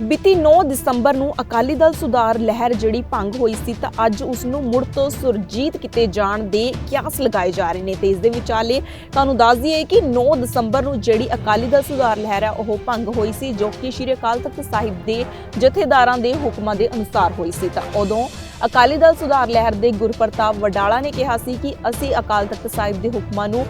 ਬੀਤੀ 9 ਦਸੰਬਰ ਨੂੰ ਅਕਾਲੀ ਦਲ ਸੁਧਾਰ ਲਹਿਰ ਜਿਹੜੀ ਭੰਗ ਹੋਈ ਸੀ ਤਾਂ ਅੱਜ ਉਸ ਨੂੰ ਮੁੜ ਤੋਂ ਸੁਰਜੀਤ ਕੀਤੇ ਜਾਣ ਦੇ ਕਿਆਸ ਲਗਾਏ ਜਾ ਰਹੇ ਨੇ। ਤੇ ਇਸ ਦੇ ਵਿਚਾਲੇ ਤੁਹਾਨੂੰ ਦੱਸ ਦਈਏ ਕਿ 9 ਦਸੰਬਰ ਨੂੰ ਜਿਹੜੀ ਅਕਾਲੀ ਦਲ ਸੁਧਾਰ ਲਹਿਰ ਹੈ, ਉਹ ਭੰਗ ਹੋਈ ਸੀ, ਜੋ ਕਿ ਸ਼੍ਰੀ ਅਕਾਲ ਤਖਤ ਸਾਹਿਬ ਦੇ ਜਥੇਦਾਰਾਂ ਦੇ ਹੁਕਮਾਂ ਦੇ ਅਨੁਸਾਰ ਹੋਈ ਸੀ। ਤਾਂ ਉਦੋਂ ਅਕਾਲੀ ਦਲ ਸੁਧਾਰ ਲਹਿਰ ਦੇ ਗੁਰਪ੍ਰਤਾਪ ਵਡਾਲਾ ਨੇ ਕਿਹਾ ਸੀ ਕਿ ਅਸੀਂ ਅਕਾਲ ਤਖਤ ਸਾਹਿਬ ਦੇ ਹੁਕਮਾਂ ਨੂੰ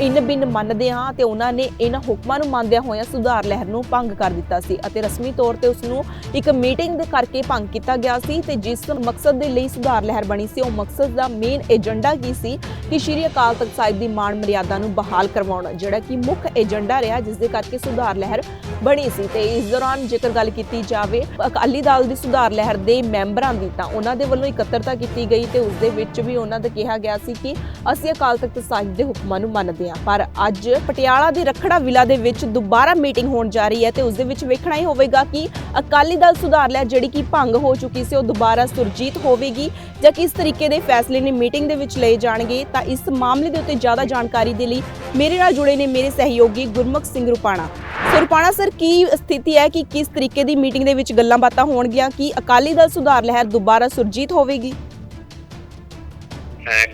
ਇਨ ਬਿਨ ਮੰਨਦੇ ਹਾਂ ਤੇ ਉਹਨਾਂ ਨੇ ਇਹਨਾਂ ਹੁਕਮਾਂ ਨੂੰ ਮੰਨਦਿਆਂ ਹੋਇਆਂ ਸੁਧਾਰ ਲਹਿਰ ਨੂੰ ਭੰਗ ਕਰ ਦਿੱਤਾ ਸੀ ਅਤੇ ਰਸਮੀ ਤੌਰ ਤੇ ਉਸ ਨੂੰ ਇੱਕ ਮੀਟਿੰਗ ਦੇ ਕਰਕੇ ਭੰਗ ਕੀਤਾ ਗਿਆ ਸੀ ਤੇ ਜਿਸ ਮਕਸਦ ਦੇ ਲਈ ਸੁਧਾਰ ਲਹਿਰ ਬਣੀ ਸੀ, ਉਹ ਮਕਸਦ ਦਾ ਮੇਨ ਏਜੰਡਾ ਕੀ ਸੀ ਕਿ ਸ਼੍ਰੀ ਅਕਾਲ ਤਖਤ ਸਾਹਿਬ ਦੀ ਮਾਣ ਮਰਿਆਦਾ ਨੂੰ ਬਹਾਲ ਕਰਵਾਉਣਾ, ਜਿਹੜਾ ਕਿ ਮੁੱਖ ਏਜੰਡਾ ਰਿਹਾ ਜਿਸ ਦੇ ਕਰਕੇ ਸੁਧਾਰ ਲਹਿਰ ਬਣੀ ਸੀ। ਤੇ ਇਸ ਦੌਰਾਨ ਜੇਕਰ ਗੱਲ ਕੀਤੀ ਜਾਵੇ, ਅਕਾਲੀ ਦਲ ਦੀ ਸੁਧਾਰ ਲਹਿਰ ਦੇ ਮੈਂਬਰਾਂ ਦੀ ਤਾਂ ਉਹਨਾਂ ਦੇ ਵੱਲੋਂ ਇਕੱਤਰਤਾ ਕੀਤੀ ਗਈ ਤੇ ਉਸ ਦੇ ਵਿੱਚ ਵੀ ਉਹਨਾਂ ਦਾ ਕਿਹਾ ਗਿਆ ਸੀ ਕਿ ਅਸੀਂ ਅਕਾਲ ਤਖਤ ਸਾਹਿਬ ਦੇ ਹੁਕਮਾਂ ਨੂੰ ਮੰਨਦੇ ਹਾਂ ਪਰ ਅੱਜ ਪਟਿਆਲਾ ਦੀ ਰਖੜਾ ਵਿਲਾ ਦੇ ਵਿੱਚ ਦੁਬਾਰਾ ਮੀਟਿੰਗ ਹੋਣ ਜਾ ਰਹੀ ਹੈ ਤੇ ਉਸ ਦੇ ਵਿੱਚ ਵੇਖਣਾ ਹੀ ਹੋਵੇਗਾ ਕਿ ਅਕਾਲੀ ਦਲ ਸੁਧਾਰ ਲਹਿਰ ਜਿਹੜੀ ਕਿ ਭੰਗ ਹੋ ਚੁੱਕੀ ਸੀ ਉਹ ਦੁਬਾਰਾ ਸੁਰਜੀਤ ਹੋਵੇਗੀ ਜਾਂ ਕਿਸ ਤਰੀਕੇ ਦੇ ਫੈਸਲੇ ਨੇ ਮੀਟਿੰਗ ਦੇ ਵਿੱਚ ਲਏ ਜਾਣਗੇ, ਤਾਂ ਇਸ ਮਾਮਲੇ ਦੇ ਉੱਤੇ ਜ਼ਿਆਦਾ ਜਾਣਕਾਰੀ ਦੇ ਲਈ ਮੇਰੇ ਨਾਲ ਜੁੜੇ ਨੇ ਮੇਰੇ ਸਹਿਯੋਗੀ ਗੁਰਮੁਖ ਸਿੰਘ ਰੁਪਾਣਾ। ਸੋ ਸਰ, ਕੀ ਸਥਿਤੀ ਹੈ ਕਿ ਕਿਸ ਤਰੀਕੇ ਦੀ ਮੀਟਿੰਗ ਦੇ ਵਿੱਚ ਗੱਲਾਂ ਬਾਤਾਂ ਹੋਣਗੀਆਂ ਕਿ ਅਕਾਲੀ ਦਲ ਸੁਧਾਰ ਲਹਿਰ ਦੁਬਾਰਾ ਸੁਰਜੀਤ ਹੋਵੇਗੀ?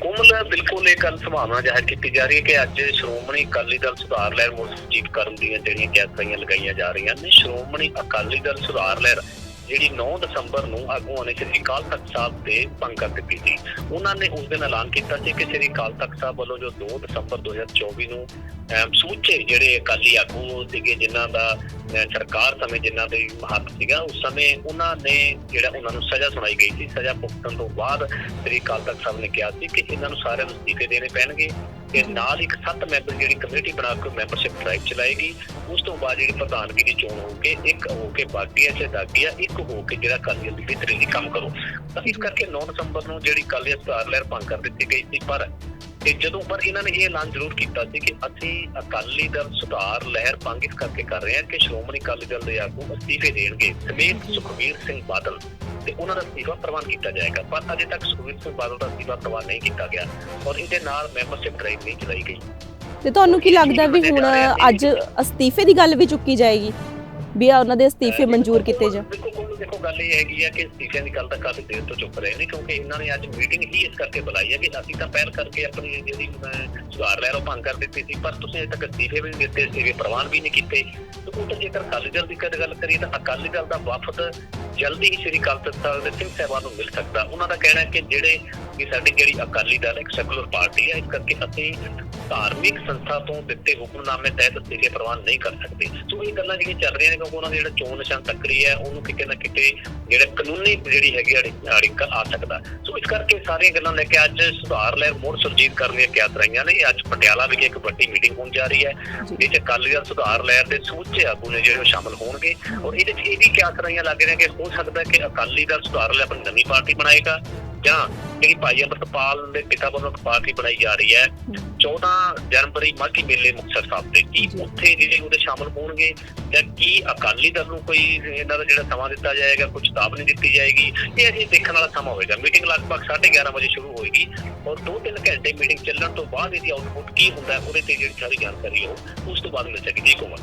ਕੋਮਲ, ਬਿਲਕੁਲ ਇਹ ਗੱਲ ਸੰਭਾਵਨਾ ਜ਼ਾਹਿਰ ਕੀਤੀ ਜਾ ਰਹੀ ਹੈ ਕਿ ਅੱਜ ਸ਼੍ਰੋਮਣੀ ਅਕਾਲੀ ਦਲ ਸੁਧਾਰ ਲਹਿਰ ਮੁਸਜੀਤ ਕਰਨ ਦੀਆਂ ਜਿਹੜੀਆਂ ਕੈਸਾਈਆਂ ਲਗਾਈਆਂ ਜਾ ਰਹੀਆਂ ਨੇ, ਸ਼੍ਰੋਮਣੀ ਅਕਾਲੀ ਦਲ ਸੁਧਾਰ ਲਹਿਰ ਜਿਹੜੀ 9 ਦਸੰਬਰ ਨੂੰ ਆਗੂਆਂ ਨੇ ਸ੍ਰੀ ਅਕਾਲ ਤਖਤ ਸਾਹਿਬ ਤੇ ਭੰਗ ਕਰ ਦਿੱਤੀ ਸੀ। ਉਹਨਾਂ ਨੇ ਉਸ ਦਿਨ ਐਲਾਨ ਕੀਤਾ ਸੀ ਕਿ ਸ੍ਰੀ ਅਕਾਲ ਤਖਤ ਸਾਹਿਬ ਵੱਲੋਂ ਜੋ 2 ਦਸੰਬਰ 2024 ਨੂੰ, ਅਮ ਜਿਹੜੇ ਅਕਾਲੀ ਆਗੂ ਸੀਗੇ, ਜਿਨ੍ਹਾਂ ਦਾ ਸਰਕਾਰ ਸਮੇਂ ਜਿਨ੍ਹਾਂ ਦੇ ਹੱਥ ਸੀਗਾ, ਉਸ ਸਮੇਂ ਉਹਨਾਂ ਨੇ ਜਿਹੜਾ ਉਹਨਾਂ ਨੂੰ ਸਜ਼ਾ ਸੁਣਾਈ ਗਈ ਸੀ। ਸਜ਼ਾ ਭੁਗਤਣ ਤੋਂ ਬਾਅਦ ਸ੍ਰੀ ਅਕਾਲ ਤਖਤ ਸਾਹਿਬ ਨੇ ਕਿਹਾ ਸੀ ਕਿ ਇਹਨਾਂ ਨੂੰ ਸਾਰਿਆਂ ਨੂੰ ਅਸਤੀਫੇ ਦੇਣੇ ਪੈਣਗੇ। ਤੇ ਨਾਲ ਇੱਕ ਸੱਤ ਮੈਂਬਰ ਜਿਹੜੀ ਕਮੇਟੀ ਬਣਾ ਕੇ ਮੈਂਬਰਸ਼ਿਪ ਡਰਾਈਵ ਚਲਾਏਗੀ। ਉਸ ਤੋਂ ਬਾਅਦ ਜਿਹੜੀ ਪ੍ਰਧਾਨਗੀ ਦੀ ਚੋਣ ਹੋ ਕੇ ਇੱਕ ਹੋ ਕੇ ਬਾਗੀਆ ਤੇ ਦਾਗੀਆ ਇੱਕ ਹੋ ਕੇ ਜਿਹੜਾ ਅਕਾਲੀ ਦੀ ਬਿਹਤਰੀ ਲਈ ਕੰਮ ਕਰੋ। ਤਾਂ ਇਸ ਕਰਕੇ 9 ਦਸੰਬਰ ਨੂੰ ਜਿਹੜੀ ਅਕਾਲੀ ਸੁਧਾਰ ਲਹਿਰ ਭੰਗ ਕਰ ਦਿੱਤੀ ਗਈ ਸੀ, ਪਰ ਤੇ ਜਦੋਂ, ਪਰ ਇਹਨਾਂ ਨੇ ਇਹ ਐਲਾਨ ਜ਼ਰੂਰ ਕੀਤਾ ਸੀ ਕਿ ਅਸੀਂ ਅਕਾਲੀ ਦਲ ਸੁਧਾਰ ਲਹਿਰ ਭੰਗ ਇਸ ਕਰਕੇ ਕਰ ਰਹੇ ਹਾਂ ਕਿ ਸ਼੍ਰੋਮਣੀ ਅਕਾਲੀ ਦਲ ਦੇ ਆਗੂ ਅਸਤੀਫੇ ਦੇਣਗੇ। ਸਮੇਤ ਸੁਖਵੀਰ ਸਿੰਘ ਬਾਦਲ ਤੇ ਉਹਨਾਂ ਦਾ ਅਸਤੀਫਾ ਪ੍ਰਵਾਨ ਕੀਤਾ ਜਾਏਗਾ ਪਰ ਅਜੇ ਤੱਕ ਸੁਖਵੀਰ ਸਿੰਘ ਬਾਦਲ ਦਾ ਅਸਤੀਫਾ ਪ੍ਰਵਾਨ ਨਹੀਂ ਕੀਤਾ ਗਿਆ ਔਰ ਇਹਦੇ ਨਾਲ ਮੈਂਬਰਸ਼ਿਪ ਡਰਾਈਵ ਨਹੀਂ ਚਲਾਈ ਗਈ। ਤੇ ਤੁਹਾਨੂੰ ਕੀ ਲੱਗਦਾ ਵੀ ਹੁਣ ਅੱਜ ਅਸਤੀਫੇ ਦੀ ਗੱਲ ਵੀ ਚੁੱਕੀ ਜਾਏਗੀ ਵੀ ਆ ਉਹਨਾਂ ਦੇ ਅਸਤੀਫੇ ਮਨਜ਼ੂਰ ਕੀਤੇ ਜਾ ਦੇਖੋ ਦੇਖੋ ਗੱਲ ਇਹ ਹੈਗੀ ਹੈ ਕਿ ਅਸਤੀਫਿਆਂ ਦੀ ਗੱਲ ਤਾਂ ਕਾਫੀ ਦੇਰ ਤੋਂ ਚੁੱਪ ਰਹੇ ਨੇ, ਕਿਉਂਕਿ ਇਹਨਾਂ ਨੇ ਅੱਜ ਮੀਟਿੰਗ ਹੀ ਇਸ ਕਰਕੇ ਬੁਲਾਈ ਹੈ ਕਿ ਅਸੀਂ ਤਾਂ ਪਹਿਲ ਕਰਕੇ ਆਪਣੀ ਜਿਹੜੀ ਸੁਧਾਰ ਲੈ ਰੋ ਭੰਗ ਕਰ ਦਿੱਤੀ ਸੀ, ਪਰ ਤੁਸੀਂ ਅਜੇ ਤੱਕ ਅਸਤੀਫੇ ਵੀ ਨਹੀਂ ਦਿੱਤੇ, ਅਸਤੀਫੇ ਪ੍ਰਵਾਨ ਵੀ ਨਹੀਂ ਕੀਤੇ। ਉਹ ਤਾਂ ਜੇਕਰ ਅਕਾਲੀ ਦਲ ਦੀ ਕਦੇ ਗੱਲ ਕਰੀਏ ਤਾਂ ਅਕਾਲੀ ਦਲ ਦਾ ਵਫਦ ਜਲਦੀ ਹੀ ਸ੍ਰੀ ਅਕਾਲ ਤਖਤ ਸਾਹਿਬ ਦੇ ਸਿੰਘ ਸਾਹਿਬਾਨ ਨੂੰ ਮਿਲ ਸਕਦਾ। ਉਹਨਾਂ ਦਾ ਕਹਿਣਾ ਹੈ ਕਿ ਜਿਹੜੇ ਕਿ ਸਾਡੀ ਜਿਹੜੀ ਅਕਾਲੀ ਦਲ ਇੱਕ ਸੈਕੂਲਰ ਪਾਰਟੀ ਹੈ, ਇਸ ਕਰਕੇ ਅਸੀਂ ਧਾਰਮਿਕ ਸੰਸਥਾ ਤੋਂ ਦਿੱਤੇ ਹੁਕਮਨਾਮੇ ਤਹਿਤ ਅਸਤੀਫੇ ਪ੍ਰਵਾਨ ਨਹੀਂ ਕਰ ਸਕਦੇ। ਸੋ ਇਹ ਗੱਲਾਂ ਜਿਹੜੀਆਂ ਚੱਲ ਰਹੀਆਂ ਨੇ, ਕਿਉਂਕਿ ਉਹਨਾਂ ਦਾ ਜਿਹੜਾ ਚੋਣ ਨਿਸ਼ਾਨ ਤੱਕਰੀ ਹੈ, ਉਹਨੂੰ ਕਿਤੇ ਨਾ ਕਿਤੇ ਜਿਹੜਾ ਕਾਨੂੰਨੀ ਜਿਹੜੀ ਹੈਗੀ ਅੜਿਕਲ ਆ ਸਕਦਾ ਸੋ ਇਸ ਕਰਕੇ ਸਾਰੀਆਂ ਗੱਲਾਂ ਲੈ ਕੇ ਅੱਜ ਸੁਧਾਰ ਲੈ ਮੋੜ ਸੁਰਜੀਤ ਕਰਨ ਦੀਆਂ ਕਿਆਸ ਰਹੀਆਂ ਨੇ। ਅੱਜ ਪਟਿਆਲਾ ਵਿਖੇ ਇੱਕ ਵੱਡੀ ਮੀਟਿੰਗ ਹੋਣ ਜਾ ਰਹੀ ਹੈ। ਜਿਸ ਅਕਾਲੀ ਦਲ ਸੁਧਾਰ ਲਹਿਰ ਦੇ ਸਮੁੱਚੇ ਆਗੂ ਨੇ ਜਿਹੜੇ ਸ਼ਾਮਲ ਹੋਣਗੇ। ਔਰ ਇਹਦੇ 'ਚ ਇਹ ਵੀ ਕਿਆਸ ਰਹੀਆਂ ਲੱਗ ਰਹੀਆਂ ਕਿ ਹੋ ਸਕਦਾ ਕਿ ਅਕਾਲੀ ਦਲ ਸੁਧਾਰ ਲਹਿਰ ਆਪਣੀ ਨਵੀਂ ਪਾਰਟੀ ਬਣਾਏਗਾ ਜਾਂ ਜਿਹੜੀ ਭਾਈ ਅੰਮ੍ਰਿਤਪਾਲ ਦੇ ਪਿਤਾ ਵੱਲੋਂ ਪਾਰਟੀ ਬਣਾਈ ਜਾ ਰਹੀ ਹੈ। 14 ਜਨਵਰੀ ਮਾਘੀ ਮੇਲੇ ਮੁਕਤਸਰ ਸਾਹਿਬ ਤੇ ਕੀ ਜੀ। ਉੱਥੇ ਜਿਹੜੇ ਉਹਦੇ ਸ਼ਾਮਲ ਹੋਣਗੇ ਜਾਂ ਕੀ ਅਕਾਲੀ ਦਲ ਨੂੰ ਕੋਈ ਇਹਨਾਂ ਦਾ ਜਿਹੜਾ ਸਮਾਂ ਦਿੱਤਾ ਜਾਏਗਾ ਕੁਝ ਚੇਤਾਵਨੀ ਦਿੱਤੀ ਜਾਏਗੀ ਇਹ ਅਜੇ ਦੇਖਣ ਵਾਲਾ ਸਮਾਂ ਹੋਵੇਗਾ ਮੀਟਿੰਗ ਲਗਭਗ 11:30 ਵਜੇ ਸ਼ੁਰੂ ਹੋਏਗੀ ਔਰ 2-3 ਘੰਟੇ ਮੀਟਿੰਗ ਚੱਲਣ ਤੋਂ ਬਾਅਦ ਇਹਦੀ ਆਊਟਪੁੱਟ ਕੀ ਹੁੰਦਾ ਹੈ ਉਹਦੇ ਤੇ ਜਿਹੜੀ ਸਾਰੀ ਜਾਣਕਾਰੀ ਹੋ ਉਸ ਤੋਂ ਬਾਅਦ ਮਿਲ ਸਕਦੀ ਹੈ ਕੋਮਲ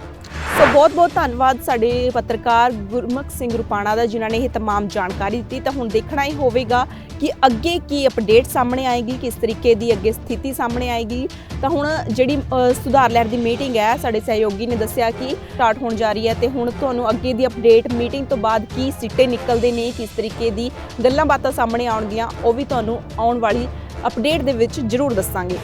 ਸੋ ਬਹੁਤ ਬਹੁਤ ਧੰਨਵਾਦ ਸਾਡੇ ਪੱਤਰਕਾਰ ਗੁਰਮੁਖ ਸਿੰਘ ਰੁਪਾਣਾ ਦਾ ਜਿਨ੍ਹਾਂ ਨੇ ਇਹ तमाम ਜਾਣਕਾਰੀ ਦਿੱਤੀ ਤਾਂ ਹੁਣ ਦੇਖਣਾ ਹੀ ਹੋਵੇਗਾ ਕਿ ਅੱਗੇ ਕੀ ਅਪਡੇਟ ਸਾਹਮਣੇ ਆਏਗੀ ਕਿਸ ਤਰੀਕੇ ਦੀ ਅੱਗੇ ਸਥਿਤੀ ਸਾਹਮਣੇ ਆਏਗੀ ਤਾਂ ਹੁਣ ਜਿਹੜੀ ਸੁਧਾਰ ਲਹਿਰ ਦੀ ਮੀਟਿੰਗ ਹੈ, ਸਾਡੇ ਸਹਿਯੋਗੀ ਨੇ ਦੱਸਿਆ ਕਿ ਸਟਾਰਟ ਹੋਣ ਜਾ ਰਹੀ ਹੈ ਤੇ ਹੁਣ ਤੁਹਾਨੂੰ ਅੱਗੇ ਦੀ ਅਪਡੇਟ ਮੀਟਿੰਗ ਤੋਂ ਬਾਅਦ ਕੀ ਸਿੱਟੇ ਨਿਕਲਦੇ ਨੇ, ਕਿਸ ਤਰੀਕੇ ਦੀ ਗੱਲਾਂ ਬਾਤਾਂ ਸਾਹਮਣੇ ਆਉਣਗੀਆਂ, ਉਹ ਵੀ ਤੁਹਾਨੂੰ ਆਉਣ ਵਾਲੀ ਅਪਡੇਟ ਦੇ ਵਿੱਚ ਜ਼ਰੂਰ ਦੱਸਾਂਗੇ।